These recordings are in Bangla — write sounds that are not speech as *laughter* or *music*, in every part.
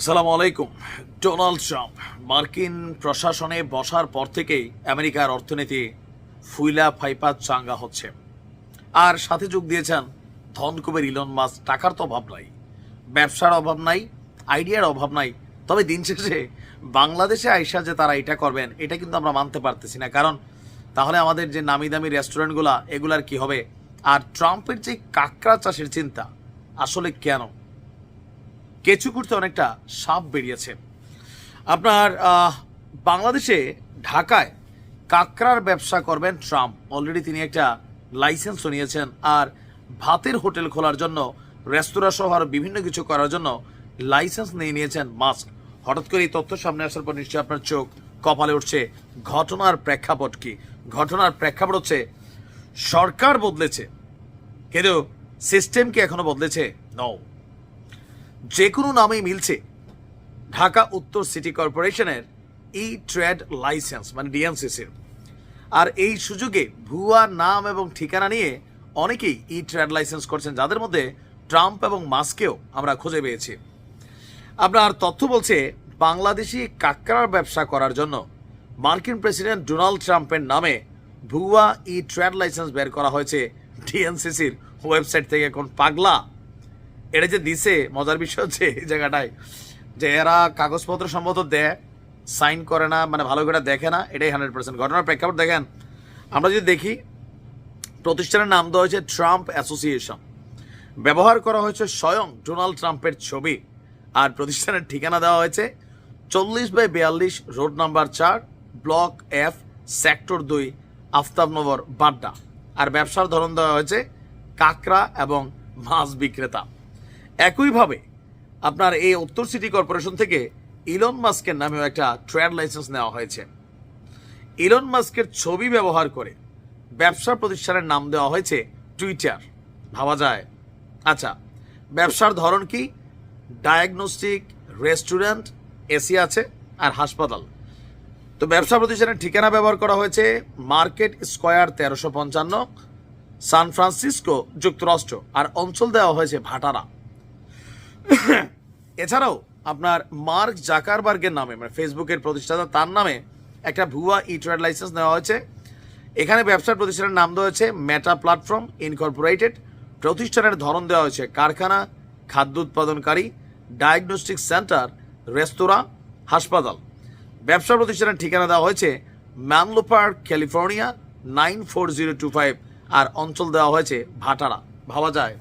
আসসালামু আলাইকুম। ডোনাল্ড ট্রাম্প মার্কিন প্রশাসনে বসার পর থেকেই আমেরিকার অর্থনীতি ফুইলা ফাইপা চাঙ্গা হচ্ছে। আর সাথে যোগ দিয়েছেন ধনকুবের ইলন মাস টাকার তো অভাব নাই, ব্যবসার অভাব নাই, আইডিয়ার অভাব নাই। তবে দিন শেষে বাংলাদেশে আইসা যে তারা এটা করবেন, এটা কিন্তু আমরা মানতে পারতেছি না। কারণ তাহলে আমাদের যে নামি দামি রেস্টুরেন্টগুলা, এগুলার কি হবে? আর ট্রাম্পের যে কাঁকড়া চাষের চিন্তা, আসলে কেন? কেঁচু করতে অনেকটা সাপ বেরিয়েছে। আপনার বাংলাদেশে ঢাকায় কাকরার ব্যবসা করবেন ট্রাম্প। অলরেডি তিনি একটা লাইসেন্সও নিয়েছেন আর ভাতের হোটেল খোলার জন্য, রেস্তোরাঁ সহ আরও বিভিন্ন কিছু করার জন্য লাইসেন্স নিয়ে নিয়েছেন মাস্ক। হঠাৎ করে এই তথ্য সামনে আসার পর নিশ্চয়ই আপনার চোখ কপালে উঠছে ঘটনার প্রেক্ষাপট কি? ঘটনার প্রেক্ষাপট হচ্ছে সরকার বদলেছে। কিন্তু সিস্টেম কি এখনও বদলেছে? নও যে কোনো নামেই মিলছে। ঢাকা উত্তর সিটি কর্পোরেশনের ই ট্রেড লাইসেন্স মানে ডিএনসিসির আর এই সুযোগে ভুয়া নাম এবং ঠিকানা নিয়ে অনেকেই ই ট্রেড লাইসেন্স করছেন, যাদের মধ্যে ট্রাম্প এবং মাস্কেও আমরা খুঁজে পেয়েছি। আপনার তথ্য বলছে, বাংলাদেশি কাকড়ার ব্যবসা করার জন্য মার্কিন প্রেসিডেন্ট ডোনাল্ড ট্রাম্পের নামে ভুয়া ই ট্রেড লাইসেন্স বের করা হয়েছে। ডিএনসিসির ওয়েবসাইট থেকে, এখন পাগলা এটা যে দিছে, মজার বিষয় হচ্ছে এই জায়গাটায় যে এরা কাগজপত্র সম্ভবত দেয় সাইন করে না মানে ভালো করে দেখে না, এটাই হান্ড্রেড পার্সেন্ট ঘটনার প্রেক্ষাপট দেখেন, আমরা যদি দেখি, প্রতিষ্ঠানের নাম দেওয়া হয়েছে ট্রাম্প অ্যাসোসিয়েশন ব্যবহার করা হয়েছে স্বয়ং ডোনাল্ড ট্রাম্পের ছবি। আর প্রতিষ্ঠানের ঠিকানা দেওয়া হয়েছে চল্লিশ বাই বিয়াল্লিশ রোড নাম্বার চার, ব্লক এফ সেক্টর দুই আফতাবনগর বাড্ডা। আর ব্যবসার ধরন দেওয়া হয়েছে কাকরা এবং মাছ বিক্রেতা। একইভাবে আপনার এই উত্তর সিটি কর্পোরেশন থেকে ইলন মাস্কের নামেও একটা ট্রেড লাইসেন্স নেওয়া হয়েছে। ইলন মাস্কের ছবি ব্যবহার করে ব্যবসা প্রতিষ্ঠানের নাম দেওয়া হয়েছে টুইটার। ভাবা যায়। আচ্ছা ব্যবসার ধরন কি? ডায়াগনস্টিক, রেস্টুরেন্ট, এসি আছে আর হাসপাতাল। তো ব্যবসা প্রতিষ্ঠানের ঠিকানা ব্যবহার করা হয়েছে মার্কেট স্কোয়ার তেরোশো পঞ্চান্ন, সান ফ্রান্সিসকো, যুক্তরাষ্ট্র। আর অঞ্চল দেওয়া হয়েছে ভাটারা। *coughs* এছাড়াও আপনার মার্ক জাকারবার্গের নামে মানে ফেসবুকের প্রতিষ্ঠাতা, তার নামে একটা ভুয়া ই ট্রেড লাইসেন্স নেওয়া হয়েছে। এখানে ব্যবসার প্রতিষ্ঠানের নাম দেওয়া হয়েছে মেটা প্ল্যাটফর্ম ইনকর্পোরেটেড প্রতিষ্ঠানের ধরন দেওয়া হয়েছে কারখানা, খাদ্য উৎপাদনকারী ডায়াগনস্টিক সেন্টার রেস্তোরাঁ হাসপাতাল। ব্যবসা প্রতিষ্ঠানের ঠিকানা দেওয়া হয়েছে Menlo Park California nine four zero two five আর অঞ্চল দেওয়া হয়েছে ভাটারা। ভাবা যায়।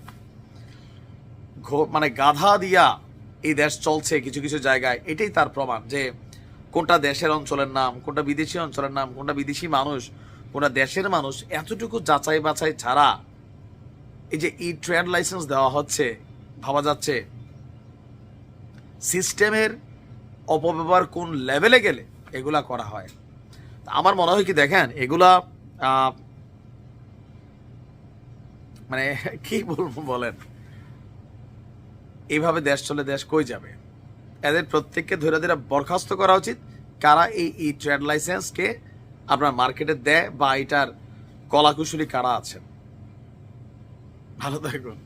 মানে গাধা দিয়া এই দেশ চলছে কিছু কিছু জায়গায়, এটাই তার প্রমাণ যে কোনটা দেশের অঞ্চলের নাম, কোনটা বিদেশি অঞ্চলের নাম, কোনটা বিদেশি মানুষ, কোনটা দেশের মানুষ, এতটুকু যাচাই বাছাই ছাড়া এই যে ই ট্রেড লাইসেন্স দেওয়া হচ্ছে, ভাবা যাচ্ছে, সিস্টেমের অপব্যবহার কোন লেভেলে গেলে এগুলা করা হয়। আমার মনে হয় কি দেখেন, এগুলা মানে কি বলব বলেন? এইভাবে দেশ চলে দেশ কই যাবে? এদের প্রত্যেককে ধরে ধরে বরখাস্ত করা উচিত। কারা এই ই ট্রেড লাইসেন্সকে আপনার মার্কেটে দেয় বা এটার কলাকুশলী কারা আছেন? ভালো থাকুন।